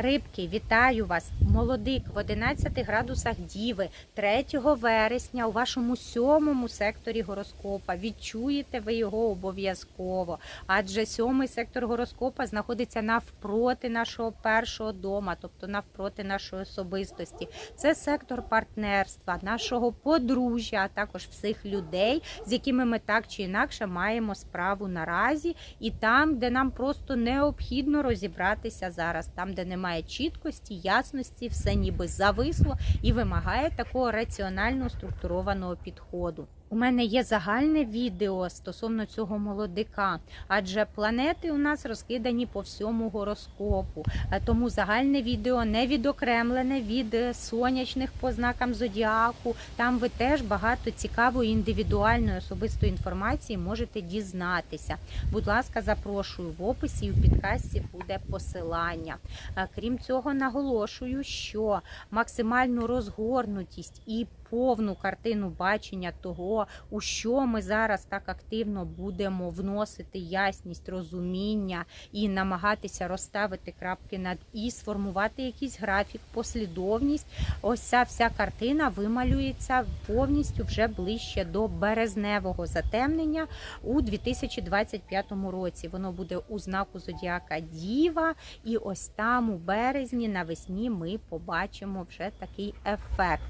Рибки, вітаю вас! Молодик в 11 градусах Діви 3 вересня у вашому сьомому секторі гороскопа. Відчуєте ви його обов'язково. Адже сьомий сектор гороскопа знаходиться навпроти нашого першого дома, тобто навпроти нашої особистості. Це сектор партнерства, нашого подружжя, а також всіх людей, з якими ми так чи інакше маємо справу наразі, і там, де нам просто необхідно розібратися зараз, там, де немає чіткості, ясності, все ніби зависло і вимагає такого раціонально структурованого підходу. У мене є загальне відео стосовно цього молодика, адже планети у нас розкидані по всьому гороскопу. Е, Тому загальне відео не відокремлене від е, сонячних по знакам зодіаку. Там ви теж багато цікавої індивідуальної особистої інформації можете дізнатися. Будь ласка, запрошую в описі і в підкасті буде посилання. Е, Крім цього, наголошую, що максимальну розгорнутість і повну картину бачення того, у що ми зараз так активно будемо вносити ясність, розуміння і намагатися розставити крапки над і, сформувати якийсь графік, послідовність. Ось ця вся картина вималюється повністю вже ближче до березневого затемнення у 2025 році. Воно буде у знаку зодіака Діва, і ось там у березні навесні ми побачимо вже такий ефект.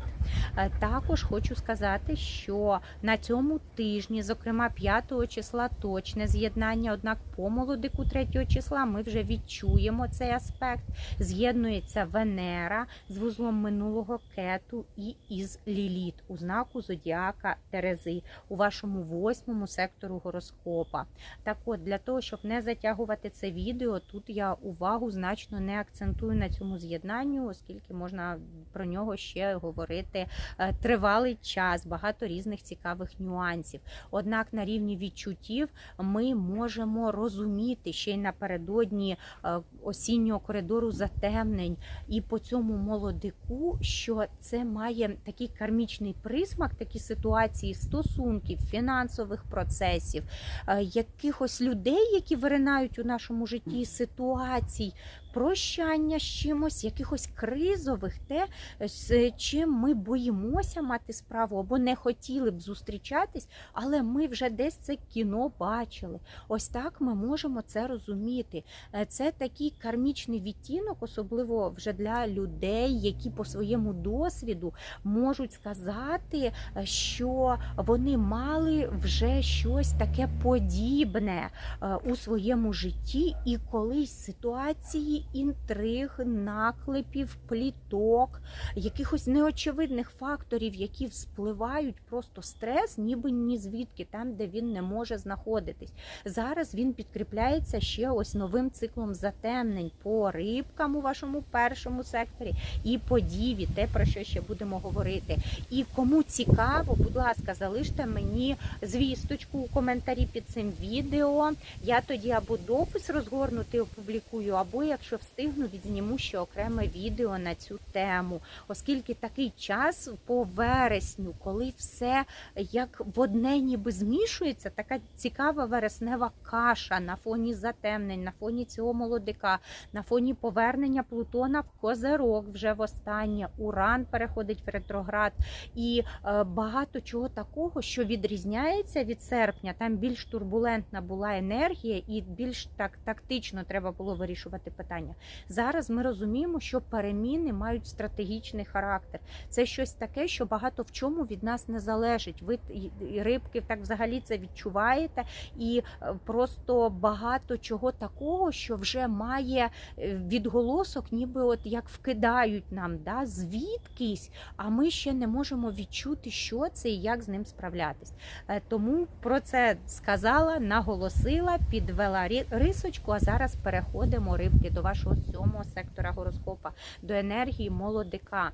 Е, Також хочу сказати, що на цьому тижні, зокрема 5 числа, точне з'єднання, однак по молодику 3 числа ми вже відчуємо цей аспект. З'єднується Венера з вузлом минулого кету і із Ліліт у знаку Зодіака Терези у вашому восьмому сектору гороскопа. Так от, для того, щоб не затягувати це відео, тут я увагу значно не акцентую на цьому з'єднанню, оскільки можна про нього ще говорити е, тривалий час, багато різних цікавих нюансів. Однак на рівні відчуттів ми можемо розуміти ще й напередодні е, осіннього коридору затемнень і по цьому молодику, що це має такий кармічний присмак, такі ситуації стосунків, фінансових процесів, е, якихось людей, які виринають у нашому житті ситуацій. Прощання з чимось, якихось кризових, те, з чим ми боїмося мати справу або не хотіли б зустрічатись, але ми вже десь це кіно бачили. Ось так ми можемо це розуміти. Е, Це такий кармічний відтінок, особливо вже для людей, які по своєму досвіду можуть сказати, е, що вони мали вже щось таке подібне е, у своєму житті, і колись ситуації інтриг, наклепів, пліток, якихось неочевидних факторів, які вспливають, просто стрес, ніби ні звідки, там, де він не може знаходитись. Зараз він підкріпляється ще ось новим циклом затемнень по рибкам у вашому першому секторі і по діві, те про що ще будемо говорити. І кому цікаво, будь ласка, залиште мені звісточку у коментарі під цим відео. Я тоді або допис розгорнутий опублікую, або якщо встигну, відзніму ще окреме відео на цю тему, оскільки такий час по вересню, коли все як в одне ніби змішується, така цікава вереснева каша на фоні затемнень, на фоні цього молодика, на фоні повернення Плутона в Козерог вже востаннє, Уран переходить в ретроград і е, багато чого такого, що відрізняється від серпня. Там більш турбулентна була енергія, і більш так тактично треба було вирішувати питання. Зараз ми розуміємо, що переміни мають стратегічний характер. Це щось таке, що багато в чому від нас не залежить. Ви рибки так взагалі це відчуваєте, і е, просто багато чого такого, що вже має е, відголосок, ніби от як вкидають нам, да, звідкись, а ми ще не можемо відчути, що це і як з ним справлятись. Е, Тому про це сказала, наголосила, підвела рисочку. А зараз переходимо рибки до вашого сьомого сектора гороскопа, до енергії молодика.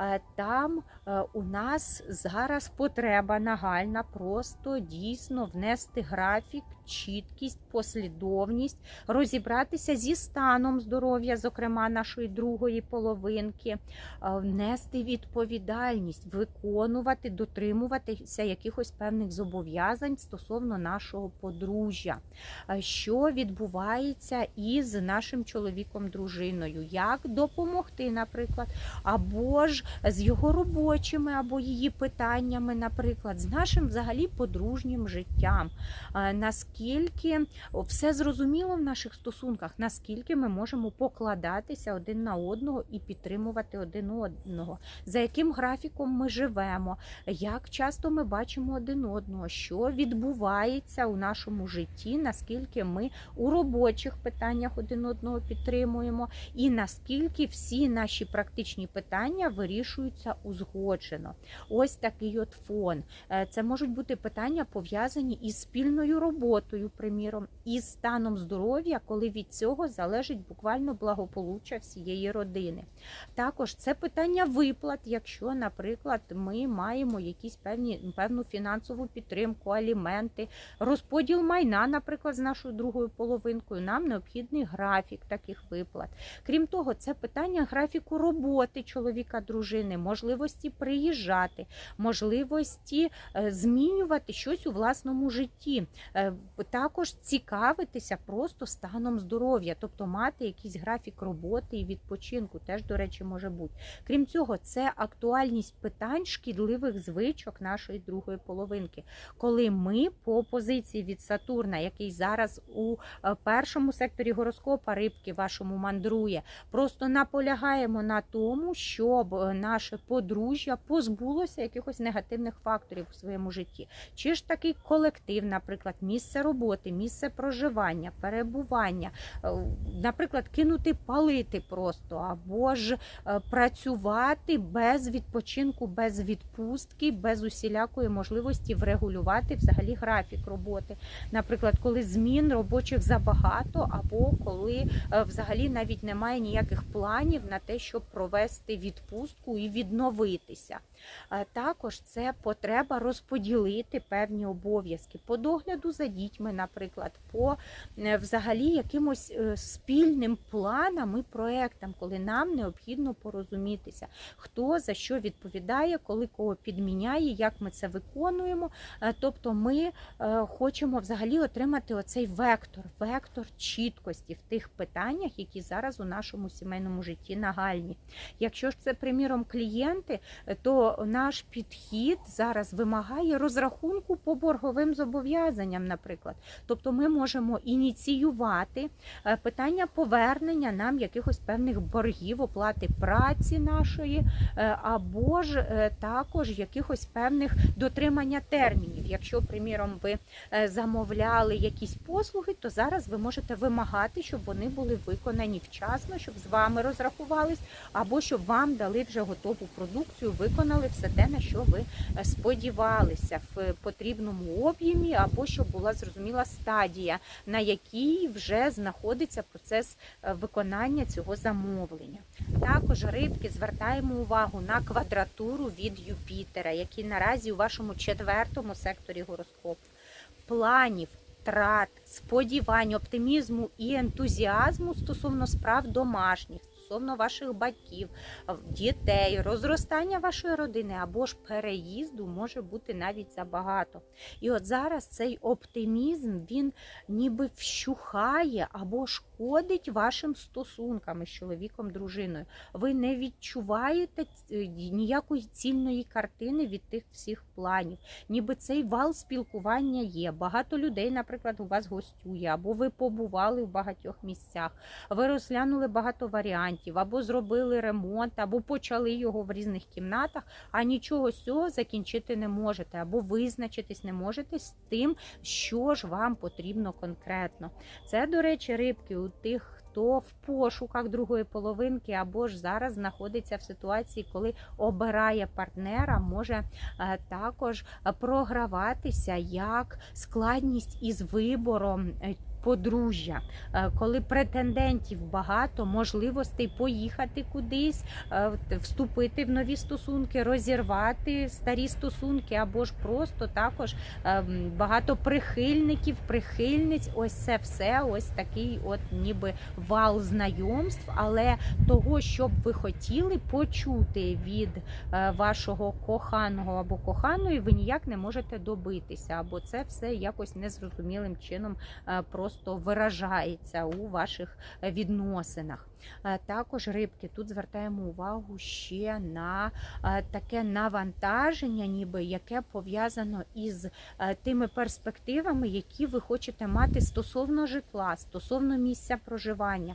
Е, Там е, у нас зараз потреба нагальна, просто дійсно внести графік, чіткість, послідовність, розібратися зі станом здоров'я, зокрема нашої другої половинки, е, нести відповідальність, виконувати, дотримуватися якихось певних зобов'язань стосовно нашого подружжя, Е, що відбувається із нашим чоловіком, дружиною, як допомогти, наприклад, або ж з його робочими або її питаннями, наприклад, з нашим взагалі подружнім життям. Е, Наскільки все зрозуміло в наших стосунках, наскільки ми можемо покладатися один на одного і підтримувати один одного, за яким графіком ми живемо, як часто ми бачимо один одного, що відбувається у нашому житті, наскільки ми у робочих питаннях один одного підтримуємо, і наскільки всі наші практичні питання вирішуються узгоджено. Ось такий от фон. Е, Це можуть бути питання пов'язані із спільною роботою, приміром, із станом здоров'я, коли від цього залежить буквально благополуччя всієї родини. Також це питання виплат, якщо, наприклад, ми маємо якісь певні певну фінансову підтримку, аліменти, розподіл майна, наприклад, з нашою другою половинкою. Нам необхідний графік таких виплат. Крім того, це питання графіку роботи чоловіка, дружини, можливості приїжджати, можливості е, змінювати щось у власному житті. Також цікавитися просто станом здоров'я, тобто мати якийсь графік роботи і відпочинку, теж, до речі, може бути. Крім цього, це актуальність питань шкідливих звичок нашої другої половинки, коли ми по позиції від Сатурна, який зараз у е, першому секторі гороскопа рибки вашому мандрує, просто наполягаємо на тому, щоб е, наше подружжя позбулося якихось негативних факторів у своєму житті. Чи ж такий колектив, наприклад, місце роботи, місце проживання, перебування, е, наприклад, кинути палити просто, або ж е, працювати без відпочинку, без відпустки, без усілякої можливості врегулювати взагалі графік роботи. Наприклад, коли змін робочих забагато, або коли е, взагалі навіть немає ніяких планів на те, щоб провести відпустку і відновитися. Також це потреба розподілити певні обов'язки по догляду за дітьми, наприклад, по е, взагалі якимось е, спільним планам і проектам, коли нам необхідно порозумітися, хто за що відповідає, коли кого підміняє, як ми це виконуємо. Е, Тобто ми хочемо взагалі отримати оцей вектор, вектор чіткості в тих питаннях, які зараз у нашому сімейному житті нагальні. Якщо ж це, приміром, клієнти, то наш підхід зараз вимагає розрахунку по борговим зобов'язанням, наприклад. Тобто ми можемо ініціювати е, питання повернення нам якихось певних боргів, оплати праці нашої, е, або ж е, також якихось певних дотримання термінів. Якщо, приміром, ви замовляли якісь послуги, то зараз ви можете вимагати, щоб вони були виконані вчасно, щоб з вами розрахувались, або щоб вам дали вже готову продукцію, виконали все те, на що ви сподівалися в потрібному об'ємі, або щоб була зрозуміла стадія, на якій вже знаходиться процес е, виконання цього замовлення. Також рибки звертаємо увагу на квадратуру від Юпітера, який наразі у вашому четвертому секторі гороскопу. Планів, трат, сподівань, оптимізму і ентузіазму стосовно справ домашніх, стосовно ваших батьків, дітей, розростання вашої родини або ж переїзду може бути навіть забагато. І от зараз цей оптимізм він ніби вщухає або шкодить вашим стосункам із чоловіком, дружиною. Ви не відчуваєте ніякої цільної картини від тих всіх планів. Ніби цей вал спілкування є. Багато людей, наприклад, у вас гостює, або ви побували в багатьох місцях. Ви розглянули багато варіантів, або зробили ремонт, або почали його в різних кімнатах, а нічого з цього закінчити не можете, або визначитись не можете з тим, що ж вам потрібно конкретно. Це, до речі, рибки у тих. Хто в пошуках другої половинки або ж зараз знаходиться в ситуації, коли обирає партнера, може е, також програватися як складність із вибором е, подружжя, е, коли претендентів багато, можливостей поїхати кудись, е, вступити в нові стосунки, розірвати старі стосунки, або ж просто також е, багато прихильників, прихильниць. Ось це все, ось такий, от ніби вал знайомств, але того, що б ви хотіли почути від вашого коханого або коханої, ви ніяк не можете добитися, або це все якось незрозумілим чином е, просто виражається у ваших відносинах. Е, Також рибки тут звертаємо увагу ще на е, таке навантаження, ніби яке пов'язано із е, тими перспективами, які ви хочете мати стосовно житла, стосовно місця проживання.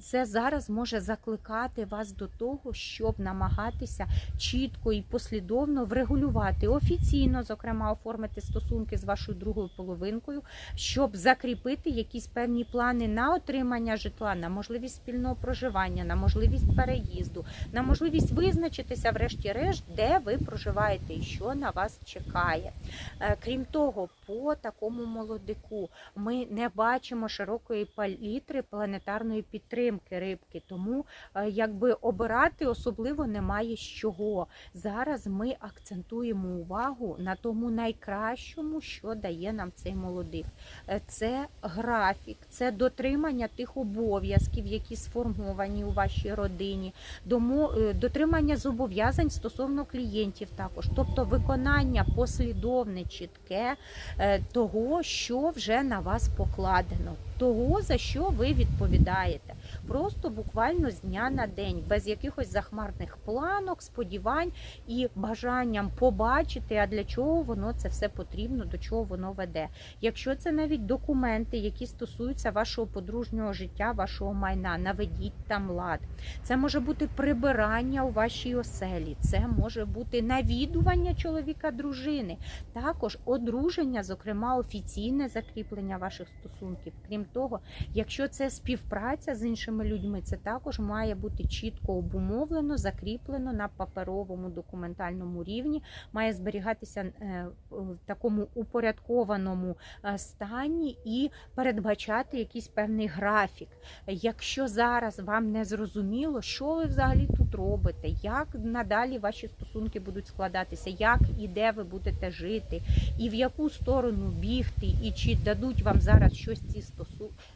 Це зараз може закликати вас до того, щоб намагатися чітко і послідовно врегулювати офіційно, зокрема, оформити стосунки з вашою другою половинкою, щоб закріпити якісь певні плани на отримання житла, на можливість спільного проживання, на можливість переїзду, на можливість визначитися, врешті-решт, де ви проживаєте і що на вас чекає. Е, Крім того, по такому молодику ми не бачимо широкої палітри планетарної підтримки рибки, тому е, якби обирати особливо немає з чого. Зараз ми акцентуємо увагу на тому найкращому, що дає нам цей молодик. Е, Це графік, це дотримання тих обов'язків, які сформовані у вашій родині, е, дотримання зобов'язань стосовно клієнтів також, тобто виконання послідовне, чітке е, того, що вже на вас покладено, того, за що ви відповідаєте. Просто буквально з дня на день, без якихось захмарних планок, сподівань і бажанням побачити, а для чого воно це все потрібно, до чого воно веде. Якщо це навіть документи, які стосуються вашого подружнього життя, вашого майна, наведіть там лад. Це може бути прибирання у вашій оселі, це може бути навідування чоловіка, дружини, також одруження, зокрема офіційне закріплення ваших стосунків. Крім того, якщо це співпраця з іншими людьми, це також має бути чітко обумовлено, закріплено на паперовому документальному рівні, має зберігатися е, в такому упорядкованому е, стані і передбачати якийсь певний графік. Якщо зараз вам не зрозуміло, що ви взагалі тут робите, як надалі ваші стосунки будуть складатися, як і де ви будете жити, і в яку сторону бігти, і чи дадуть вам зараз щось ці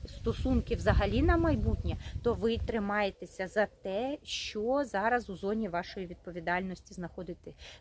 стосунки взагалі на майбутнє, то ви тримаєтеся за те, що зараз у зоні вашої відповідальності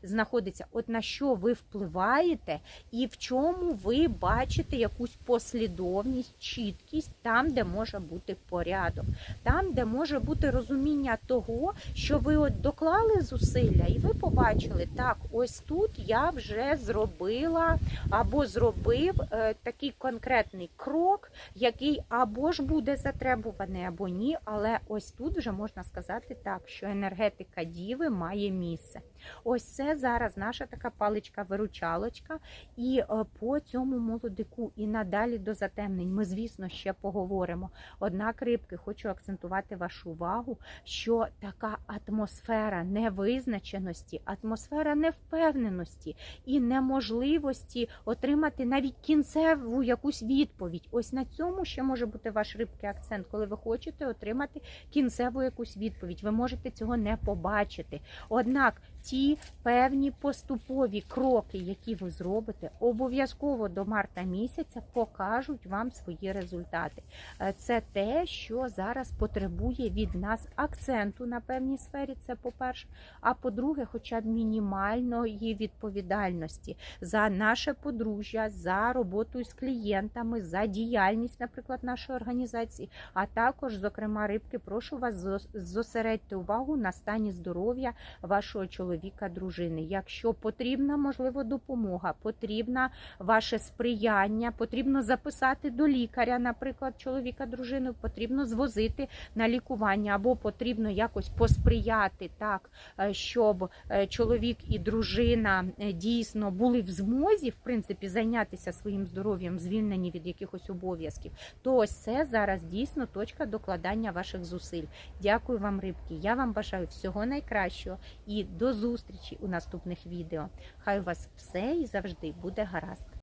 знаходиться. От на що ви впливаєте, і в чому ви бачите якусь послідовність, чіткість там, де може бути порядок, там, де може бути розуміння того, що ви от доклали зусилля, і ви побачили, так, ось тут я вже зробила або зробив е, такий конкретний крок, який або ж буде затребуваний, або ні. Але ось тут вже можна сказати так, що енергетика діви має місце. Ось це зараз наша така паличка-виручалочка. І е, по цьому молодику і надалі до затемнень ми, звісно, ще поговоримо. Однак, рибки, хочу акцентувати вашу увагу, що така атмосфера невизначеності, атмосфера невпевненості і неможливості отримати навіть кінцеву якусь відповідь. Ось на цьому ще може бути ваш рибкий акцент, коли ви хочете отримати кінцеву якусь відповідь. Ви можете цього не побачити. Однак ті певні поступові кроки, які ви зробите, обов'язково до марта місяця покажуть вам свої результати. Е, Це те, що зараз потребує від нас акценту на певній сфері. Це по-перше. А по-друге, хоча б мінімальної відповідальності за наше подружжя, за роботу з клієнтами, за діяльність, наприклад, нашої організації. А також, зокрема, рибки, прошу вас зос- зосередьте увагу на стані здоров'я вашого чоловіка, дружини. Якщо потрібна, можливо, допомога, потрібна ваше сприяння, потрібно записати до лікаря, наприклад, чоловіка, дружину, потрібно звозити на лікування, або потрібно якось посприяти так, е, щоб е, чоловік і дружина е, дійсно були в змозі, в принципі, зайнятися своїм здоров'ям, звільнені від якихось обов'язків. То ось це зараз дійсно точка докладання ваших зусиль. Дякую вам, рибки. Я вам бажаю всього найкращого і до зустрічі у наступних відео. Хай у вас все і завжди буде гаразд.